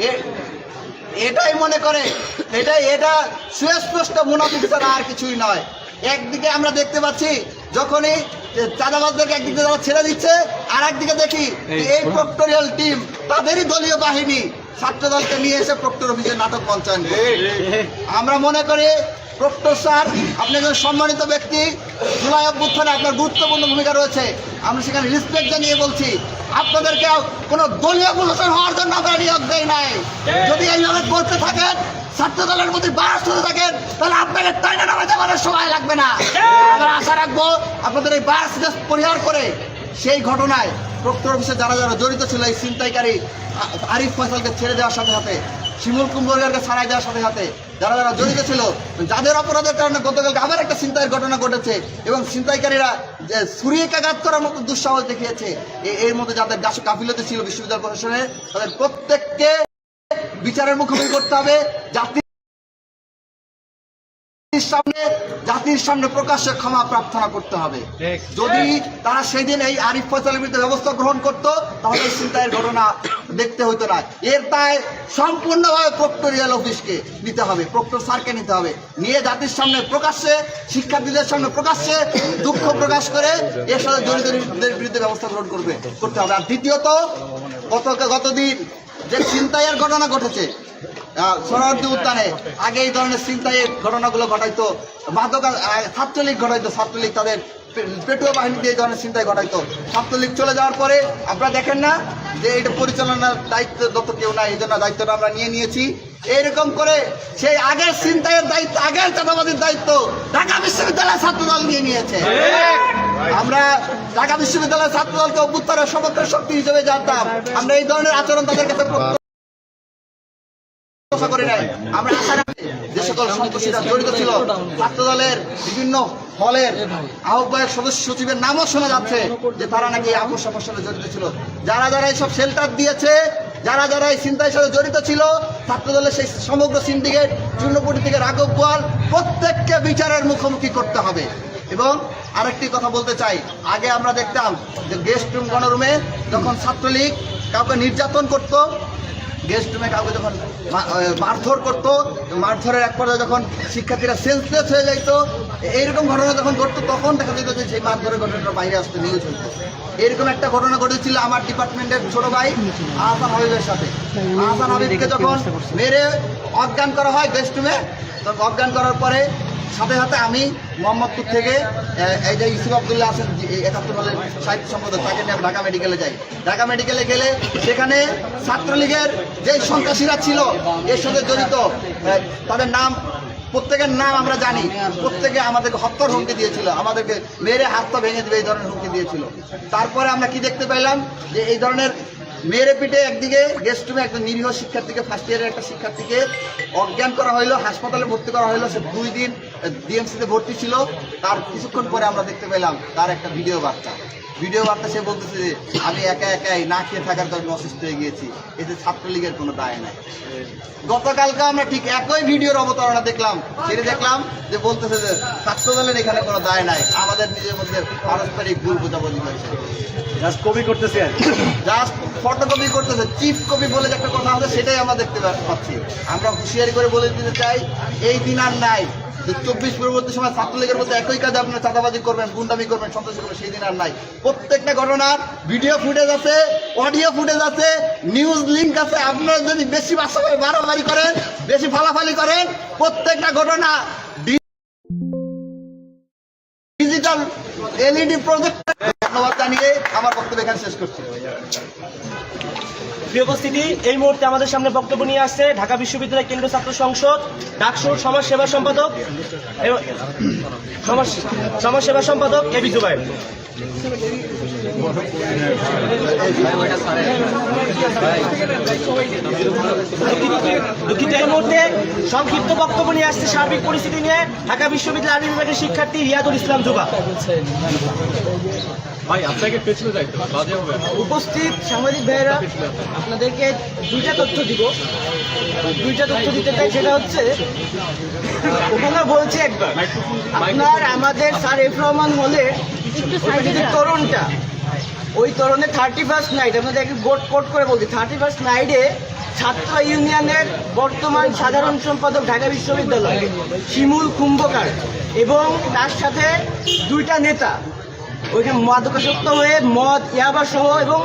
এ- এটাই মনে করে এটাই এটা সুস্পষ্ট মুনাফিক ছাড়া আর কিছুই নয়। একদিকে আমরা দেখতে পাচ্ছি যখনই চাঁদাবাজদেরকে একদিকে তারা ছেড়ে দিচ্ছে আর একদিকে দেখি এই প্রক্টোরিয়াল টিম তাদেরই দলীয় বাহিনী ছাত্র দলকে নিয়ে এসে প্রক্টর অফিসে নাটক মঞ্চায়ন আমরা মনে করি প্রক্টর স্যার আপনি একজন সম্মানিত ব্যক্তি জুলাই অভ্যুত্থানে আপনার গুরুত্বপূর্ণ ভূমিকা রয়েছে। আমরা সেখানে রেসপেক্ট জানিয়ে বলছি, আপনাদেরকে কোনো দলীয় প্রশাসন হওয়ার জন্য আমরা নিয়োগ দেয় নাই। যদি এইভাবে করতে থাকেন, ছাত্র দলের প্রতি বাস হতে থাকেন, তাহলে আপনাকে টাইনা নামে যাওয়ার সময় লাগবে না। আমরা আশা রাখব আপনাদের এই বাস পরিহার করে সেই ঘটনায় প্রক্টর অফিসে যারা যারা জড়িত ছিল এই ছিনতাইকারী আরিফ ফয়সালকে ছেড়ে দেওয়ার সাথে সাথে, শিমুল কুম্ভরিয়ারকে ছাড়াই দেওয়ার সাথে সাথে যারা যারা জড়িত ছিল, যাদের অপরাধের কারণে গতকালকে আবার একটা ছিনতাইয়ের ঘটনা ঘটেছে এবং ছিনতাইকারীরা যে ছুরিকাঘাত করার মতো দুঃসাহস দেখিয়েছে এর মধ্যে যাদের গাছ কাফিলতে ছিল বিশ্ববিদ্যালয় প্রশাসনের, তাদের প্রত্যেককে বিচারের মুখোমুখি করতে হবে জাতির সামনে জাতির সামনে প্রকাশ্যে ক্ষমা প্রার্থনা করতে হবে। যদি তারা সেদিন এই আরিফ ফয়সালের বিরুদ্ধে ব্যবস্থা গ্রহণ করতো তাহলে এই চিন্তায়ের ঘটনা দেখতে হতো না। এর দায় সম্পূর্ণভাবে প্রক্টোরিয়াল অফিসকে নিতে হবে প্রক্টর স্যারকে নিতে হবে। নিয়ে জাতির সামনে প্রকাশ্যে শিক্ষার্থীদের সামনে প্রকাশ্যে দুঃখ প্রকাশ করে এর সাথে জড়িতদের বিরুদ্ধে ব্যবস্থা গ্রহণ করবে করতে হবে। আর দ্বিতীয়ত গত গতদিন যে চিন্তায়ের ঘটনা ঘটেছে সোহরাওয়ার্দী উদ্যানে আগে এই ধরনের চিন্তায়ের ঘটনাগুলো ঘটাইতো, মাদক ছাত্রলীগ ঘটাইতো, ছাত্রলীগ তাদের পে- পেটুয়া বাহিনী দিয়ে এই ধরনের চিন্তায় ঘটাইতো। ছাত্রলীগ চলে যাওয়ার পরে আপনারা দেখেন না যে এটা পরিচালনার দায়িত্ব, দত্ত কেউ না এই জন্য দায়িত্বটা আমরা নিয়ে নিয়েছি। এইরকম করে সেই আগের চিন্তায়ের দায়িত্ব, আগের চাঁদাবাদের দায়িত্ব ঢাকা বিশ্ববিদ্যালয়ের ছাত্রদল নিয়ে নিয়েছে। আমরা ঢাকা বিশ্ববিদ্যালয়ের ছাত্রদলকে অভ্যুত্তরের সমগ্র শক্তি হিসেবে জানতাম। আমরা এই ধরনের আচরণ তাদের কাছে আশা বিভিন্ন সদস্য সচিবের নামও শোনা যাচ্ছে যে তারা নাকি জড়িত ছিল। যারা যারা দিয়েছে, যারা এই সাথে জড়িত ছিল ছাত্র দলের সেই সমগ্র সিন্ডিকেট চূর্ণপুটি থেকে রাঘব বোয়াল প্রত্যেককে বিচারের মুখোমুখি করতে হবে। এবং আরেকটি কথা বলতে চাই, আগে আমরা দেখতাম যে গেস্ট রুম গণরুমে যখন ছাত্রলীগ কাউকে নির্যাতন করতো গেস্ট রুমে কাউকে যখন মারধর করতো মারধরের এক পর্যায়ে যখন শিক্ষার্থীরা সেন্সলেস হয়ে যাইতো এইরকম ঘটনা যখন ঘটতো, তখন দেখা যেত যে সেই মারধরের ঘটনাটা বাইরে আসতে নিউজ হইতো। এরকম একটা ঘটনা ঘটেছিল আমার ডিপার্টমেন্টের ছোট ভাই, আহসান হাবিবের সাথে। আহসান হাবিবকে যখন মেরে অজ্ঞান করা হয় গেস্ট রুমে অজ্ঞান করার পরে সাথে সাথে আমি মোহাম্মদপুর থেকে এই যে ইসুফ আবদুল্লাহ আছেন একাত্তর সালের সাহিত্য সম্পাদক, তাকে নিয়ে ঢাকা মেডিকেলে যাই। ঢাকা মেডিকেলে গেলে সেখানে ছাত্রলীগের যে সন্ত্রাসীরা ছিল, এর সাথে জড়িত তাদের নাম, প্রত্যেকের নাম আমরা জানি। প্রত্যেকে আমাদেরকে হত্যার হুমকি দিয়েছিল, আমাদেরকে মেরে হাত পা ভেঙে দেবে এই ধরনের হুমকি দিয়েছিল। তারপরে আমরা কি দেখতে পেলাম যে এই ধরনের মেরে পিঠে একদিকে গেস্ট রুমে একজন নিরীহ শিক্ষার্থীকে ফার্স্ট ইয়ারের একটা শিক্ষার্থীকে অজ্ঞান করা হলো হাসপাতালে ভর্তি করা হলো সে দুই দিন ডিএমসিতে ভর্তি ছিল তার কিছুক্ষণ পরে আমরা দেখতে পেলাম তার একটা ভিডিও বার্তা। ভিডিও বার্তা সে বলতেছে যে আমি একা একাই না খেয়ে থাকার কারণে অসুস্থ হয়ে গিয়েছি। এতে ছাত্রলীগের কোনো দায় নাই। গতকালকে আমরা ঠিক একই ভিডিওর অবতারণা দেখলাম। সেটা দেখলাম যে বলতেছে যে ছাত্র দলের এখানে কোনো দায় নাই। আমাদের নিজের মধ্যে পারস্পরিক ভুল বোঝাবুঝি হয়েছে। জাস্ট কপি করতেছি। জাস্ট ফটোকপি করতেছে। চিফ কপি বলে যে একটা কথা আছে সেটাই আমরা দেখতে পাচ্ছি। আমরা হুঁশিয়ারি করে বলে দিতে চাই এই দিন আর নাই। চব্বিশ পরবর্তী সময় ছাত্রলীগের মধ্যে একই কাজে আপনারা চাঁদাবাজি করবেন, গুন্ডামি করবেন, সন্ত্রাসী করবেন সেই দিন আর নাই। প্রত্যেকটা ঘটনার ভিডিও ফুটেজ আছে অডিও ফুটেজ আছে নিউজ লিঙ্ক আছে। আপনারা যদি বেশি বাসাবাড়ি বাড়াবাড়ি করেন, বেশি ফালাফালি করেন, প্রত্যেকটা ঘটনা ডিজিটাল এলইডি প্রজেক্ট ধন্যবাদ জানিয়ে আমার বক্তব্য এখানে শেষ করছি। প্রিয় উপস্থিতি, এই মুহূর্তে আমাদের সামনে বক্তব্য নিয়ে আসছে ঢাকা বিশ্ববিদ্যালয় কেন্দ্রীয় ছাত্র সংসদ, ডাকসুর সমাজ সেবা সম্পাদক সমাজ সেবা সম্পাদক এবি জুবাইর। দুঃখিত, এই মুহূর্তে সংক্ষিপ্ত বক্তব্য নিয়ে আসছে সার্বিক পরিস্থিতি নিয়ে ঢাকা বিশ্ববিদ্যালয় আইন বিভাগের শিক্ষার্থী রিয়াদুল ইসলাম জুবা। ভাই আপনাকে পেছনে যাইতে বাজে হবে উপস্থিত সাংবাদিক ভাইয়েরা আপনাদেরকে দুইটা তথ্য দিব। দুইটা তথ্য দিতে চাই সেটা হচ্ছে ওখানে বলছি একবার আপনার আমাদের স্যার এফ রহমান হলে যে তরুণটা ওই তরণে থার্টি ফার্স্ট নাইট আপনাদের একটু গোট কোট করে বলছি। থার্টি ফার্স্ট নাইটে ছাত্র ইউনিয়নের বর্তমান সাধারণ সম্পাদক ঢাকা বিশ্ববিদ্যালয় শিমুল কুম্ভকার এবং তার সাথে দুইটা নেতা ওইখানে মাদকাসক্ত হয়ে মদ, ইয়াবা সহ এবং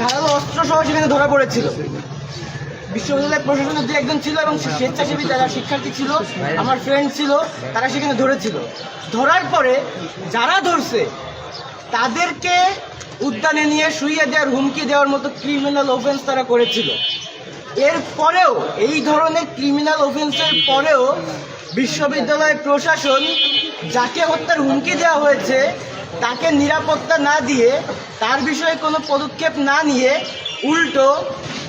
ধারালো অস্ত্র সহ সেখানে ধরা পড়েছিল। বিশ্ববিদ্যালয় প্রশাসনের যে একজন ছিল এবং স্বেচ্ছাসেবী, যারা শিক্ষার্থী ছিল, আমার ফ্রেন্ড ছিল, তারা সেখানে ধরেছিল। ধরার পরে যারা ধরছে, তাদেরকে উদ্যানে নিয়ে শুইয়ে দেওয়ার হুমকি দেওয়ার মতো ক্রিমিনাল অফেন্স তারা করেছিল। এর পরেও এই ধরনের ক্রিমিনাল অফেন্সের পরেও বিশ্ববিদ্যালয় প্রশাসন যাকে হত্যার হুমকি দেওয়া হয়েছে তাকে নিরাপত্তা না দিয়ে তার বিষয়ে কোনো পদক্ষেপ না নিয়ে উল্টো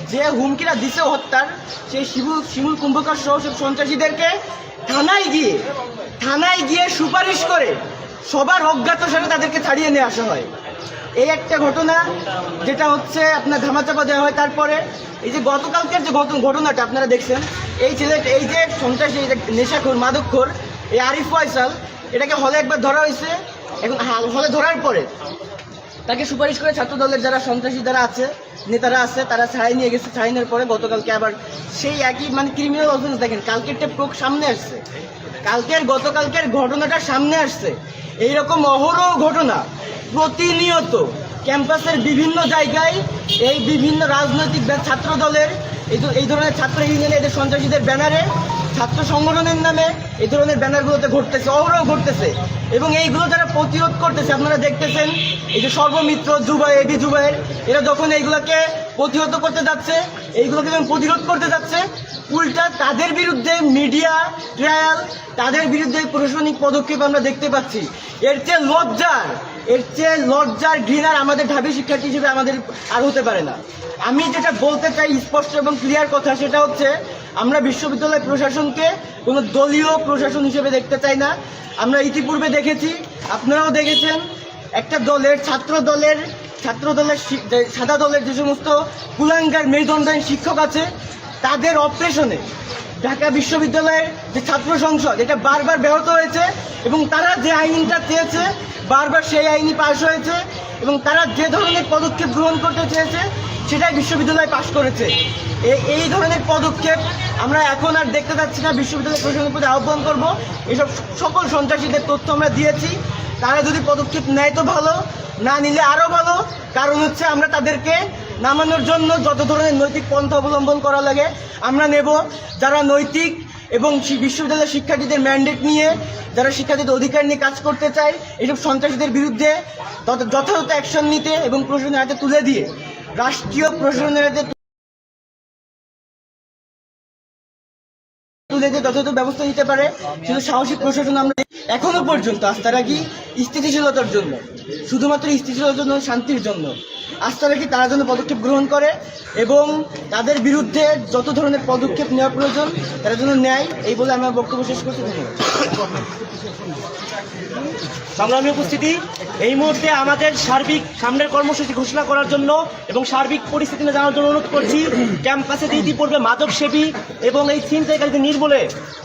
যে হুমকিরা দিছে হত্যার, সেই শিবুল শিমুল কুম্ভকার সহ সব সন্ত্রাসীদেরকে থানায় গিয়ে থানায় গিয়ে সুপারিশ করে সবার অজ্ঞাত সাথে তাদেরকে ছাড়িয়ে নিয়ে আসা হয়। এই একটা ঘটনা যেটা হচ্ছে আপনার ধামাচাপা দেওয়া হয় তারপরে। এই যে গতকালকের যে ঘট- ঘটনাটা আপনারা দেখছেন, এই ছেলে, এই যে সন্ত্রাসী, এই যে নেশাখোর, মাদকখোর, এই আরিফ ফয়সাল, এটাকে হলে একবার ধরা হয়েছে। এখন হলে ধরার পরে তাকে সুপারিশ করে ছাত্র দলের যারা সন্ত্রাসী যারা আছে, নেতারা আছে, তারা ছাড়াই নিয়ে গেছে। ছাড়াই নেওয়ার পরে গতকালকে আবার সেই একই মানে ক্রিমিনাল অফেন্স দেখেন, কালকের প্রোক সামনে আসছে। কালকের, গতকালকের ঘটনাটা সামনে আসছে। এইরকম অহরহ ঘটনা প্রতিনিয়ত ক্যাম্পাসের বিভিন্ন জায়গায় এই বিভিন্ন রাজনৈতিক ছাত্র দলের এই ধরনের ছাত্র ইউনিয়নের এদের সন্ত্রাসীদের ব্যানারে ছাত্র সংগঠনের নামে এই ধরনের ব্যানারগুলোতে ঘটতেছে, অহরহ ঘটতেছে। এবং এইগুলো যারা প্রতিরোধ করতেছে, আপনারা দেখতেছেন, এই যে সর্বমিত্র জুবাই এবি জুবাইয়ের এরা যখন এইগুলোকে প্রতিহত করতে যাচ্ছে, এইগুলোকে যখন প্রতিরোধ করতে যাচ্ছে, উল্টা তাদের বিরুদ্ধে মিডিয়া ট্রায়াল, তাদের বিরুদ্ধে প্রশাসনিক পদক্ষেপ আমরা দেখতে পাচ্ছি। এর চেয়ে লজ্জার এর চেয়ে লজ্জার ঘৃণার আমাদের ঢাবি শিক্ষার্থী হিসেবে আমাদের আর হতে পারে না। আমি যেটা বলতে চাই স্পষ্ট এবং ক্লিয়ার কথা সেটা হচ্ছে, আমরা বিশ্ববিদ্যালয় প্রশাসনকে কোনো দলীয় প্রশাসন হিসেবে দেখতে চাই না। আমরা ইতিপূর্বে দেখেছি, আপনারাও দেখেছেন, একটা দলের ছাত্র দলের ছাত্র দলের সাদা দলের যে সমস্ত কুলাঙ্গার মেরুদণ্ডায়ী শিক্ষক আছে, তাদের অপারেশনে ঢাকা বিশ্ববিদ্যালয়ের যে ছাত্র সংসদ, এটা বারবার ব্যাহত হয়েছে এবং তারা যে আইনটা চেয়েছে বারবার সেই আইনই পাশ হয়েছে এবং তারা যে ধরনের পদক্ষেপ গ্রহণ করতে চেয়েছে, সেটাই বিশ্ববিদ্যালয় পাশ করেছে। এই- এই ধরনের পদক্ষেপ আমরা এখন আর দেখতে পাচ্ছি না, বিশ্ববিদ্যালয় প্রশাসনের প্রতি আহ্বান করব। এসব সকল সন্ত্রাসীদের তথ্য আমরা দিয়েছি। তারা যদি পদক্ষেপ নেয় তো ভালো, না নিলে আরও ভালো। কারণ হচ্ছে আমরা তাদেরকে নামানোর জন্য যত ধরনের নৈতিক পন্থা অবলম্বন করা লাগে, আমরা নেব। যারা নৈতিক এবং বিশ্ববিদ্যালয়ের শিক্ষার্থীদের ম্যান্ডেট নিয়ে, যারা শিক্ষার্থীদের অধিকার নিয়ে কাজ করতে চায় এইসব সন্ত্রাসীদের বিরুদ্ধে যথাযথ অ্যাকশন নিতে এবং প্রশাসনের হাতে তুলে দিয়ে, রাষ্ট্রীয় প্রশাসনের হাতে তুলে দিয়ে যথাযথ ব্যবস্থা নিতে পারে। শুধু সাহসী প্রশাসন আমরা। এখনও পর্যন্ত আস্থা রাখি স্থিতিশীলতার জন্য। শুধুমাত্র স্থিতিশীলতার জন্য, শান্তির জন্য। আস্থা রাখি তারা যেন পদক্ষেপ গ্রহণ করে এবং তাদের বিরুদ্ধে যত ধরনের পদক্ষেপ নেওয়া প্রয়োজন, তারা যেন নেয়, এই বলে আমার বক্তব্য শেষ করছি। সংগ্রামী উপস্থিতি, এই মুহূর্তে আমাদের সার্বিক সামনের কর্মসূচি ঘোষণা করার জন্য এবং সার্বিক পরিস্থিতি জানার জন্য অনুরোধ করছি, ক্যাম্পাসে ইতিপূর্বে মাদক সেবী এবং এই ছিনতাইকারীদের নির্মূলে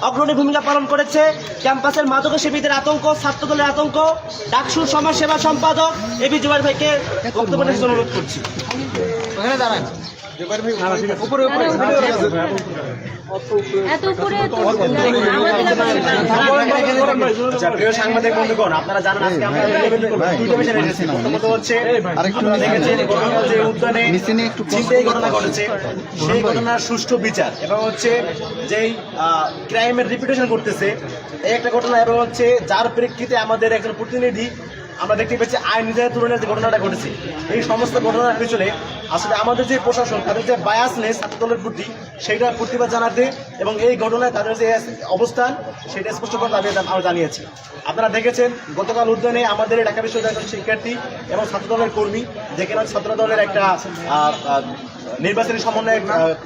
অগ্রণী ভূমিকা পালন করেছে। ক্যাম্পাসের মাদক সেবীদের আতঙ্ক, ছাত্রদলের আতঙ্ক, ডাকসুর সমাজ সেবা সম্পাদক এবি জুবাইর ভাইকে বক্তব্য অনুরোধ করছি। এত উপরে তো আমাদের আচ্ছা, প্রিয় সাংবাদিক বন্ধুগণ আপনারা জানেন আজকে আমরা দুটো বিষয় এসেছি প্রথমত হচ্ছে আপনারা দেখেছেন গতকাল যে উদ্যানে চিন্তাই ঘটনা ঘটেছে সেই ঘটনার সুষ্ঠু বিচার এবং হচ্ছে যেই ক্রাইমের রিপিটেশন করতেছে এই একটা ঘটনা এবং হচ্ছে যার প্রেক্ষিতে আমাদের একজন প্রতিনিধি আমরা দেখতে পাচ্ছি আইন তুলনায় যে ঘটনাটা ঘটেছে, এই সমস্ত ঘটনার পিছনে আসলে আমাদের যে প্রশাসন, তাদের যে বায়াসনেস ছাত্র দলের প্রতি সেইটার প্রতিবাদ জানাতে এবং এই ঘটনায় তাদের যে অবস্থান, সেটা স্পষ্ট করে দাবি আমরা জানিয়েছি। আপনারা দেখেছেন, গতকাল উদ্যানে আমাদের ঢাকা বিশ্ববিদ্যালয়ের শিক্ষার্থী এবং ছাত্র দলের কর্মী যেখানে ছাত্র দলের একটা নির্বাচনী সমন্বয়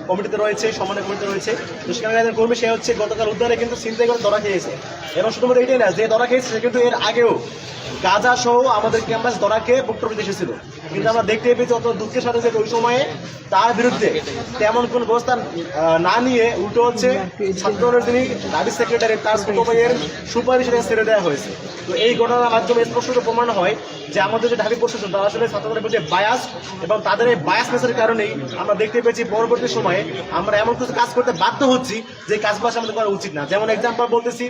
কমিটিতে রয়েছে, সমন্বয় কমিটিতে রয়েছে। তো সেখানে একজন কর্মী, সে হচ্ছে গতকাল উদ্যানে কিন্তু চিন্তাই করে ধরা খেয়েছে। এবং শুধুমাত্র এটাই না, যে ধরা খেয়েছে, সে কিন্তু এর আগেও গাজা সহ আমাদের ক্যাম্পাস ধরা খেয়ে বক্তব্য এসেছিল। কিন্তু আমরা দেখতে পেয়েছি অত দুঃখের সাথে যে ওই সময়ে তার বিরুদ্ধে তেমন কোন ব্যবস্থা না নিয়ে উল্টো হচ্ছে ছাত্রদলের যিনি দাবি সেক্রেটারি তার ছোট সুপারিশ ছেড়ে দেওয়া হয়েছে। তো এই ঘটনার মাধ্যমে স্পষ্ট প্রমাণ হয় যে আমাদের যে ঢাবি প্রশাসন, তারা আসলে ছাত্রদের প্রতি বায়াস এবং তাদের এই বায়াসনেসের কারণেই আমরা দেখতে পেয়েছি পরবর্তী সময়ে আমরা এমন কিছু কাজ করতে বাধ্য হচ্ছি যে আসলে আমাদের করা উচিত না। যেমন এক্সাম্পল বলতেছি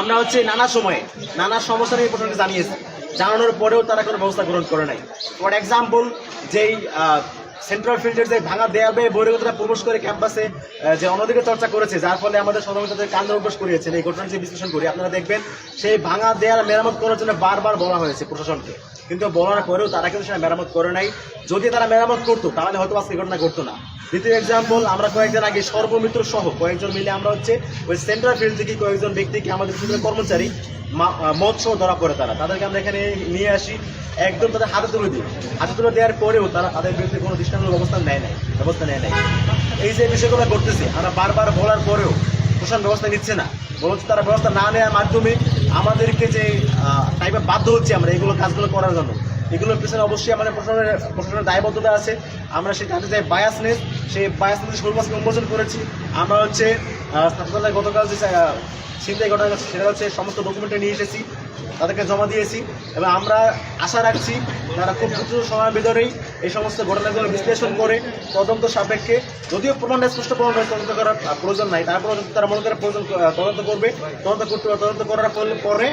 আমরা হচ্ছে নানা সময়ে, নানা সমস্যা নিয়ে প্রশ্নটা জানিয়েছি। জানানোর পরেও তারা কোনো ব্যবস্থা গ্রহণ করে নাই। ফর এক্সাম্পল যেই সেন্ট্রাল ফিল্ডের যে ভাঙা দেয়া বেয়ে বহিরাগতরা প্রবেশ করে ক্যাম্পাসে যে অন্যদিকে চর্চা করেছে, যার ফলে আমাদের সদস্যদের কান্দ অভ্যাস করিয়েছেন। এই ঘটনাটি বিশ্লেষণ করি, আপনারা দেখবেন, সেই ভাঙা দেয়াল মেরামত করার জন্য বারবার বলা হয়েছে প্রশাসনকে। কিন্তু বলার পরেও তারা কিন্তু সেটা মেরামত করে নাই। যদি তারা মেরামত করতো, তাহলে হয়তো আজকে ঘটনা ঘটতো না। দ্বিতীয় এক্সাম্পল আমরা কয়েকদিন আগে সর্বমিত্র সহ কয়েকজন মিলে আমরা হচ্ছে ওই সেন্ট্রাল ফিল্ড থেকে কয়েকজন ব্যক্তিকে আমাদের বিভিন্ন কর্মচারী মদ সহ ধরা পড়ে তারা। তাদেরকে আমরা এখানে নিয়ে আসি। একদম তাদের হাতে তুলে দিই। হাতে তুলে দেওয়ার পরেও তারা তাদের বিরুদ্ধে কোনো দৃষ্টান্তমূলক অবস্থান নেয় নাই, ব্যবস্থা নেয় নাই। এই যে বিষয়গুলো করতেছে আমরা বারবার বলার পরেও প্রশাসন ব্যবস্থা নিচ্ছে না। বরঞ্চ তারা ব্যবস্থা না নেওয়ার মাধ্যমে আমাদেরকে যে টাইপে বাধ্য হচ্ছে আমরা এগুলো কাজগুলো করার জন্য। এগুলোর পিছনে অবশ্যই আমাদের প্রশাসনের প্রশাসনের দায়বদ্ধতা আছে। আমরা সেই কাজে যে বায়াসনেস সেই বায়াসনেস সর্বাসকে উন্মোচন করেছি। আমরা হচ্ছে গতকাল যে আহ, চিন্তায় ঘটনা সেটা হচ্ছে সমস্ত ডকুমেন্টে নিয়ে এসেছি। তাদেরকে জমা দিয়েছি এবং আমরা আশা রাখছি তারা খুব দ্রুত সময়ের ভিতরেই এই সমস্ত ঘটনাগুলো বিশ্লেষণ করে তদন্ত সাপেক্ষে, যদিও প্রমাণটা স্পষ্ট প্রমাণ তদন্ত করার প্রয়োজন নাই। তারপরে তারা মনে করে প্রয়োজন তদন্ত করবে। তদন্ত করতে, তদন্ত করার পরে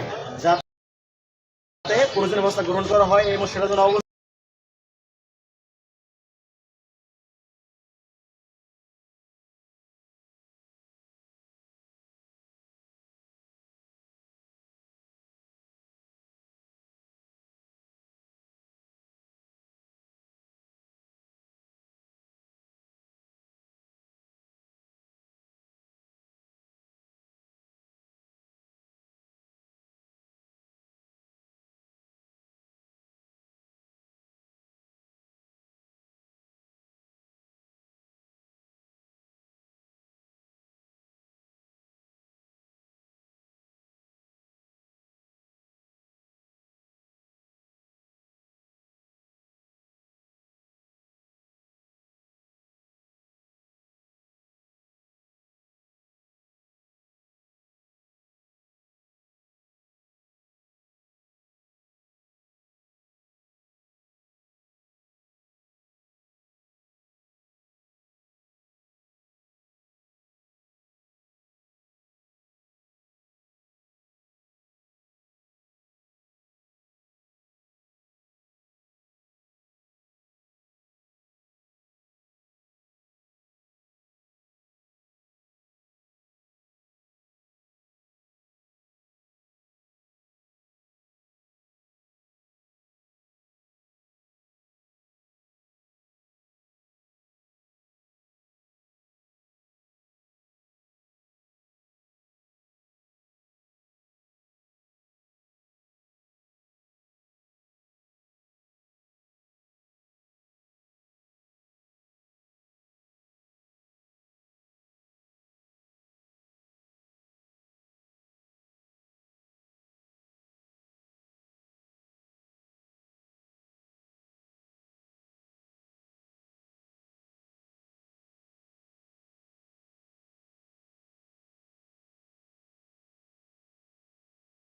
যাতে প্রয়োজনীয় ব্যবস্থা গ্রহণ করা হয় এবং সেটা জন্য